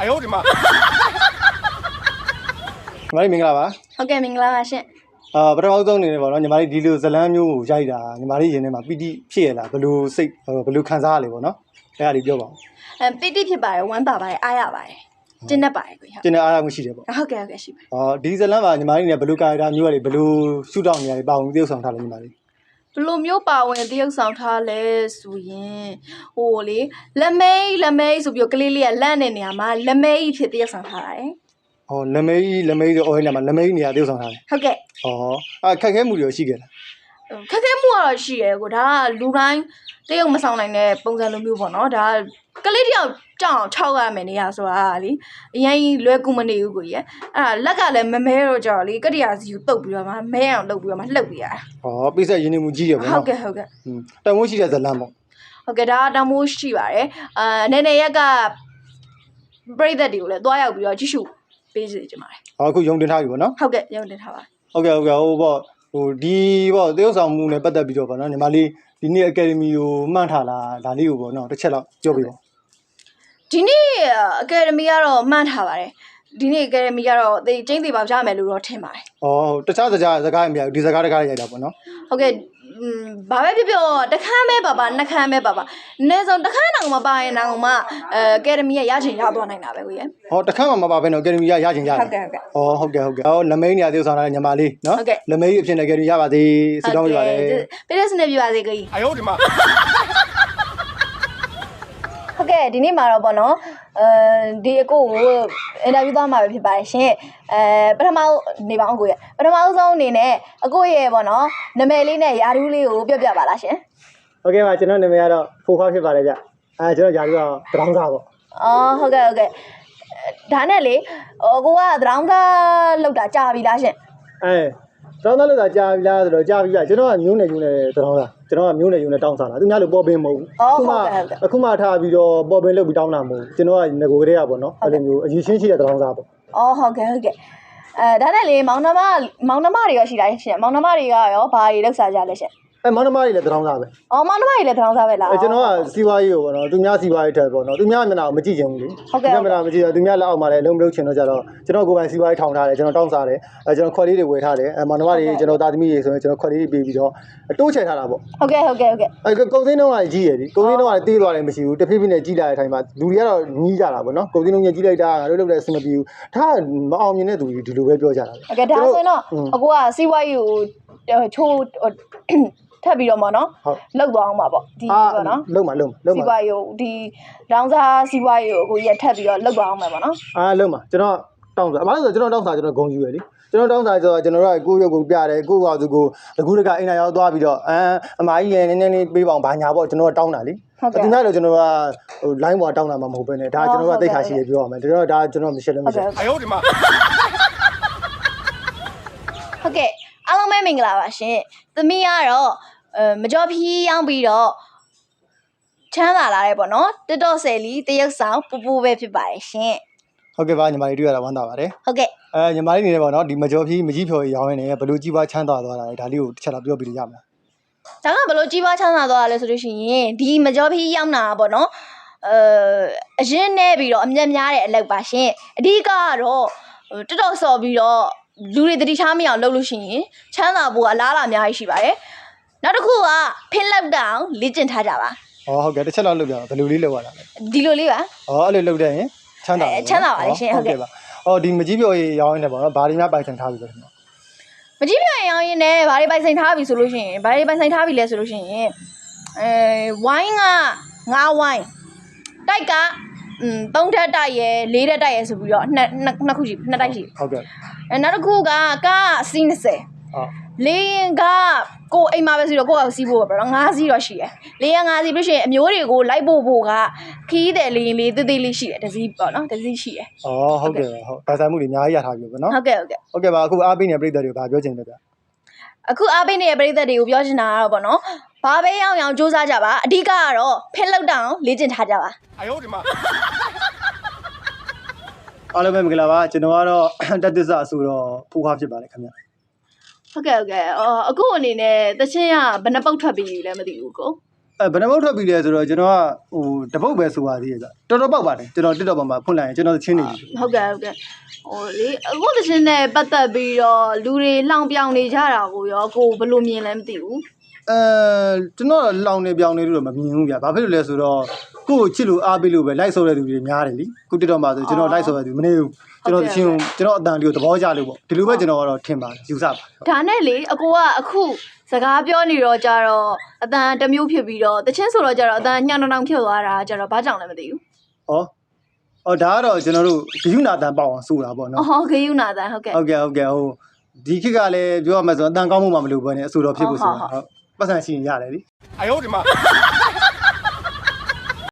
အယောဒီမှာညီမလေးမင်္ဂလာပါဟုတ်ကဲ့မင်္ဂလာပါရှင်အာပထမဆုံးအနေနဲ့ပေါ့နော်ညီမလေးဒီလိုဇလန်းမျိုးကိုရိုက်တာညီမလေးရင်ထဲမှာပီတိဖြစ်ရလားဘယ်လိုစိတ်ဘယ်လိုခံစားရလဲပေါ့နော်အဲ့ဒါလေးပြောပါဦးအဲပီတိဖြစ်ပါတယ်ဝမ်းသာပါတယ်အားရပါတယ်တင်းနေပါတယ်ကိုဟုတ်တင်းနေအားရမှုရှိတယ်ပေါ့ဟုတ်ကဲ့ဟုတ်ကဲ့ရှိပါတယ်အော်ဒီဇလန်းပါညီမလေးနေဘယ်လိုကာရက်တာမျိုးရလဲဘယ်လိုရှူတောင်းနေရလဲပါဝင်သိအောင်ဆောင်ထားလဲညီမလေး ဘယ်လိုမျိုးပါဝင်တရုပ်ဆောင်ထားလဲဆိုရင်ဟိုလေလက်မဲကြီးလက်မဲကြီးဆိုပြီးတော့ကလေးလေးကလန့်တဲ့နေရာမှာလက်မဲကြီးဖြစ်တရုပ်ဆောင်ထားရတယ်ဟောလက်မေးကြီးလက်မေးကြီးဆိုအော်ဟင်းထဲမှာလက်မေးကြီးနေရာပြုတ်ဆောင်ထားတယ်ဟုတ်ကဲ့ဟောအာခက်ခဲမှုတွေရောရှိခဲ့လားခက်ခဲမှုကတော့ရှိရဲကိုဒါကလူတိုင်းတရုပ်မဆောင်နိုင်တဲ့ပုံစံလိုမျိုးပေါ့နော်ဒါက လေးတယောက်ကြောက်အောင်6ရမယ်နေရဆိုတာကလေအရင်ကြီးလွယ်ကူမနေဘူးကိုကြီးအဲ့ဒါလက်ကလည်းမမဲတော့ကြော်လေကတ္တရာစီကိုတုတ်ပြီးတော့မှမဲအောင်လုပ်ပြီးတော့မှလှုပ်ပြရတာဟောပိဆက်ရင်းနေမှုကြီးရပေါ့ဟုနော်တ်ကဲ့ဟုတ်ကဲ့ဟွန်းတန်ဖိုးရှိတဲ့ဇလန်းပေါ့ဟုတ်ကဲ့ဒါကတောင်မိုးရှိပါတယ်အာအနေနဲ့ရက်ကပရိသတ်တွေကိုလည်းတွားရောက်ပြီးတော့ကြည့်ရှုပေးစေချင်ပါတယ်ဟောအခုယုံတင်ထားပြီပေါ့နော်ဟုတ်ကဲ့ရုံတင်ထားပါဟုတ်ကဲ့ဟုတ်ကဲ့ဟိုပေါ့ဟိုဒီပေါ့တရုတ်ဆောင်မှုနဲ့ပတ်သက်ပြီးတော့ပေါ့နော်ညီမလေးဒီနေ့အကယ်ဒမီကိုမှန်းထားလားဒါလေးကိုပေါ့နော်တစ်ချက်တော့ပြောပြပါ ဒီနေ့အကယ်ဒမီကတော့မှန်းထားပါတယ်ဒီနေ့အကယ်ဒမီကတော့ဒီကျင်းသေးပေါက်ရမယ်လို့တော့ထင်ပါတယ်ဩတခြားစကားစကားမရဘူးဒီစကားတကားရိုက်တာပေါ့နော်ဟုတ်ကဲ့ဘာပဲဖြစ်ဖြစ်တစ်ခမ်းပဲပါပါနှစ်ခမ်းပဲပါပါအနည်းဆုံးတစ်ခမ်းတောင်မပါရင်တောင်မှအဲအကယ်ဒမီကရချင်ရသွားနိုင်တာပဲကိုရဲ့ဟောတစ်ခမ်းမှမပါဘဲနော်အကယ်ဒမီကရချင်ရတယ်ဟုတ်ကဲ့ဟုတ်ကဲ့ဩဟုတ်ကဲ့ဟုတ်ကဲ့ဟောလမိန်ညာသရုပ်ဆောင်လာတဲ့ညီမလေးနော်လမိန်ကြီးအဖြစ်နဲ့အကယ်ဒမီရပါသေးဆုတောင်းပေးပါတယ်ပြည့်စုံနေပြပါစေကိုကြီးအယောဒီမှာ ကဲ့ဒီနေ့မှာတော့ပေါ့နော်အဲဒီအကိုကိုအင်တာဗျူးသွားမှာပဲဖြစ်ပါတယ်ရှင်အဲပထမနေပါအောင်ကိုရပထမဆုံးအနေနဲ့အကိုရဲ့ပေါ့နော်နာမည်လေးနဲ့ယာဒူးလေးကိုပြောပြပါလားရှင်။ဟုတ်ကဲ့ပါကျွန်တော်နာမည်ကတော့ဖိုခွားဖြစ်ပါတယ်ဗျ။အဲကျွန်တော်ယာရီကတော့တရောင်းစားပေါ့အော်ဟုတ်ကဲ့ဟုတ်ကဲ့ဒါနဲ့လေအကိုကသရောင်းသားလောက်တာကြာပြီလားရှင်။အဲ တရောင်းသားလို့သာကြာပြီလားဆိုတော့ကြာပြီဗျကျွန်တော်ကမျိုးနယ်ယူနယ်တရောင်းစားကျွန်တော်ကမျိုးနယ်ယူနယ်တောင်းစားတာသူများလို့ပေါ်ပင်မဟုတ်ဘူးအော်အခုဟုမှတ်ကဲ့ဟုတ်ကဲ့အခုမှထားပြီးတော့ပေါ်ပင်လုပ်ပြီးတောင်းတာမဟုတ်ဘူးကျွန်တော်ကငကိုကလေးကပေါ့နော်အဲ့လိုမျိုးအယူရှင်းရှိတဲ့တရောင်းစားပေါ့အော်ဟုတ်ကဲ့ဟုတ်ကဲ့အဲဒါနဲ့လေမောင်နှမမောင်နှမတွေရောရှိလားရှင်မောင်နှမတွေကရောဘာတွေလောက်စားကြလဲရှင် အဲမောင်နှမကြီးလည်းတထောင်စားပဲအော်မောင်နှမကြီးလည်းတထောင်စားပဲလားအဲကျွန်တော်ကစီဝါကြီးကိုပေါ့နော်သူများစီဝါကြီးထက်ပေါ့နော်သူများမျက်နှာကိုမကြည့်ချင်ဘူးလေဟုတ်ကဲ့မျက်နှာမကြည့်တော့သူများလက်အောက်မှာလည်းအလုံးမလုံးချင်တော့ကြတော့ကျွန်တော်ကိုယ်ပိုင်စီဝါကြီးထောင်ထားတယ်ကျွန်တော်တောင်းစားတယ်အဲကျွန်တော်ခွက်လေးတွေဝယ်ထားတယ်အဲမောင်နှမကြီးကျွန်တော်သားသမီးကြီးဆိုရင်ကျွန်တော်ခွက်လေးတွေပေးပြီးတော့တိုးချဲထားတာပေါ့ဟုတ်ကဲ့ဟုတ်ကဲ့ဟုတ်ကဲ့အဲကုံသိန်းတော့ကကြီးရည်ဒီကုံသိန်းတော့ကတေးသွားတယ်မရှိဘူးတဖြည်းဖြည်းနဲ့ကြီးလာတဲ့အချိန်မှာလူတွေကတော့ညီးကြတာပေါ့နော်ကုံသိန်းလုံးကြီးကြီးလိုက်တာငါတို့လုပ်တဲ့အဆင်မပြေဘူးဒါမအောင်မြင်တဲ့သူဒီလိုပဲပြောကြတာလေဟုတ်ကဲ့ဒါဆိုရင်တော့အကိုကစီဝါကြီးကိုချိုး ထပ်ပြီးတော့ပေါ့နော်လောက်သွားအောင်ပါပေါ့ဒီပေါ့နော်လုံပါလုံပါလုံပါစီပွားရေးကိုဒီရောင်းစားစီပွားရေးကိုကိုရထပ်ပြီးတော့လောက်သွားအောင်ပါပေါ့နော်အာလုံပါကျွန်တော်တောင်းစားအမှန်ဆိုကျွန်တော်တောင်းစားကျွန်တော်ဂုံယူရယ်လေကျွန်တော်တောင်းစားဆိုတော့ကျွန်တော်တို့ကကိုယ့်ရုပ်ကိုပြတယ်ကိုယ့်ဟာသူကိုတကူတကအိမ်နာရောက်သွားပြီးတော့အမ်အမကြီးရယ်နည်းနည်းလေးပေးပါအောင်ဘာညာပေါ့ကျွန်တော်တောင်းတာလေဟုတ်ကဲ့ဒီနေ့တော့ကျွန်တော်ကဟို line ပေါ်တောင်းတာမှမဟုတ်ဘဲねဒါကျွန်တော်ကသိခါရှိတယ်ပြောရမယ်ကျွန်တော်ဒါကျွန်တော်မရှင်းလို့မရှိဘူးအယောဒီမှာ မင်္ဂလာပါရှင်သမီးကတော့အဲမကြောဖြီးရောင်းပြီးတော့ချမ်းသာလာတယ်ပေါ့နော်တစ်တော့ဆယ်လီတရုတ်ဆောင်ပူပူပဲဖြစ်ပါတယ်ရှင်ဟုတ်ကဲ့ပါညီမလေးတွေ့ရတာဝမ်းသာပါတယ်ဟုတ်ကဲ့အဲညီမလေးနေနေပေါ့နော်ဒီမကြော်ဖြီးမကြီးဖြော်ရောင်းရင်းနဲ့ဘလို့ကြီးပွားချမ်းသာသွားတာလေဒါလေးကိုတစ်ချက်တော့ပြောပြလို့ရမလားဒါကဘယ်လိုကြီးပွားချမ်းသာသွားရလဲဆိုလို့ရှိရင်ဒီမကြောဖြီးရောက်တာပေါ့နော်အဲအရင်နဲ့ပြီးတော့အမျက်များတဲ့အလုပ်ပါရှင်အဓိကကတော့ဟိုတော်တော်ဆော်ပြီးတော့ လူတွေတတိထားမရအောင်လုပ်လို့ရှိရင်ချမ်းသာဖို့အလားအလာအများကြီးရှိပါတယ်နောက်တစ်ခုကဖင်လောက်တောင်လေ့ကျင့်ထားကြပါဟောဟုတ်ကဲ့တစ်ချက်တော့လုပ်ပြအောင်ဘယ်လိုလေးလုပ်ရတာလဲဒီလိုလေးပါဟောအဲ့လိုလုပ်တဲ့ရင်ချမ်းသာအဲချမ်းသာပါလေရှင်ဟုတ်ကဲ့ပါဟောဒီမကြီးဖြော်ရေရောင်းရင်းနဲ့ပေါ့နော်ဘာတွေများပိုင်ဆိုင်ထားပြီလဲခင်ဗျမကြီးပြရောင်းရင်လည်းဘာတွေပိုင်ဆိုင်ထားပြီဆိုလို့ရှိရင်ဘာတွေပိုင်ဆိုင်ထားပြီလဲဆိုလို့ရှိရင်အဲဝိုင်းကငါးဝိုင်းတိုက်ကอืม သုံးထက်တိုက်ရယ်လေးထက်တိုက်ရယ်ဆိုပြီးတော့နှစ်နှစ်နှစ်ခုရှိနှစ်တိုက်ရှိဟုတ်ကဲ့အဲနောက်တစ်ခုကကားအစီး20ဟုတ်လေးရင်ကကိုအိမ်မှာပဲစီတော့ကိုယ့်အောင်စီးဖို့ပဲတော့ငါးစီးတော့ရှိတယ်လေးရငါးစီးပြီးလို့ရှိရင်အမျိုးတွေကိုလိုက်ဖို့ဖို့ကခီးတယ်လေးရင်လေးသေးသေးလေးရှိတယ်တစ်စီးပေါ့နော်တစ်စီးရှိတယ်อ๋อဟုတ်ကဲ့ဟုတ်ပိုင်ဆိုင်မှုတွေအများကြီးရထားပြီပေါ့နော်ဟုတ်ကဲ့ဟုတ်ကဲ့ဟုတ်ကဲ့ပါအခုအားပေးနေတဲ့ပြည်သက်တွေကိုဗာပြောချင်တယ်ဗျအခုအားပေးနေတဲ့ပြည်သက်တွေကိုပြောချင်တာကတော့ပေါ့နော် ဘာပဲအောင်အောင်စူးစမ်းကြပါအဓိကကတော့ဖက်လောက်တောင်လေ့ကျင့်ထားကြပါအယောဒီမှာအားလုံးပဲမင်္ဂလာပါကျွန်တော်ကတော့တက်သစ္စာဆိုတော့ဖူခါဖြစ်ပါတယ်ခင်ဗျဟုတ်ကဲ့ဟုတ်ကဲ့အော်အခုအနေနဲ့တချင်းကဘယ်နှပုတ်ထွက်ပြီးလဲမသိဘူးကိုအဲဘယ်နှပုတ်ထွက်ပြီးလဲဆိုတော့ကျွန်တော်ကဟိုတပုတ်ပဲဆိုပါသေးရဲ့ကတော်တော်ပေါက်ပါတယ်ကျွန်တော် TikTok ပေါ်မှာဖွင့်လိုက်ရင်ကျွန်တော်တချင်းနေပြီဟုတ်ကဲ့ဟုတ်ကဲ့ဟိုလေအခုတချင်းနဲ့ပတ်သက်ပြီးတော့လူတွေလောင်ပြောင်နေကြတာကိုရောကိုဘယ်လိုမြင်လဲမသိဘူး အဲကျွန်တော်လောင်နေပြောင်နေလို့တော့မမြင်ဘူးဗျဘာဖြစ်လို့လဲဆိုတော့ကိုယ့်ကိုချစ်လို့အားပေးလို့ပဲလိုက်ဆော်တဲ့သူတွေများတယ်လीခု TikTok မှာဆိုကျွန်တော်လိုက်ဆော်တဲ့သူမနေဘူးကျွန်တော်ချင်းကျွန်တော်အတန်လေးကိုသဘောကျလို့ပေါ့ဒီလိုပဲကျွန်တော်ကတော့ထင်ပါတယ်ယူဆပါဒါနဲ့လေအကိုကအခုစကားပြောနေတော့ကြတော့အတန်တစ်မျိုးဖြစ်ပြီးတော့တချင်းဆိုတော့ကြတော့အတန်ညံ့နှောင်ဖြစ်သွားတာကြတော့ဘာကြောင့်လဲမသိဘူးဩဩဒါကတော့ကျွန်တော်တို့ဂယုနာတန်ပေါအောင်ဆိုတာပေါ့နော်အော်ဂယုနာတန်ဟုတ်ကဲ့ဟုတ်ကဲ့ဟုတ်ကဲ့ဟိုဒီခေတ်ကလည်းပြောရမယ်ဆိုတော့အတန်ကောင်းမှုမှမလိုဘဲနဲ့အဆူတော်ဖြစ်ဖို့ဆိုတာဟုတ် 不生钱下来的。哎呦我的妈！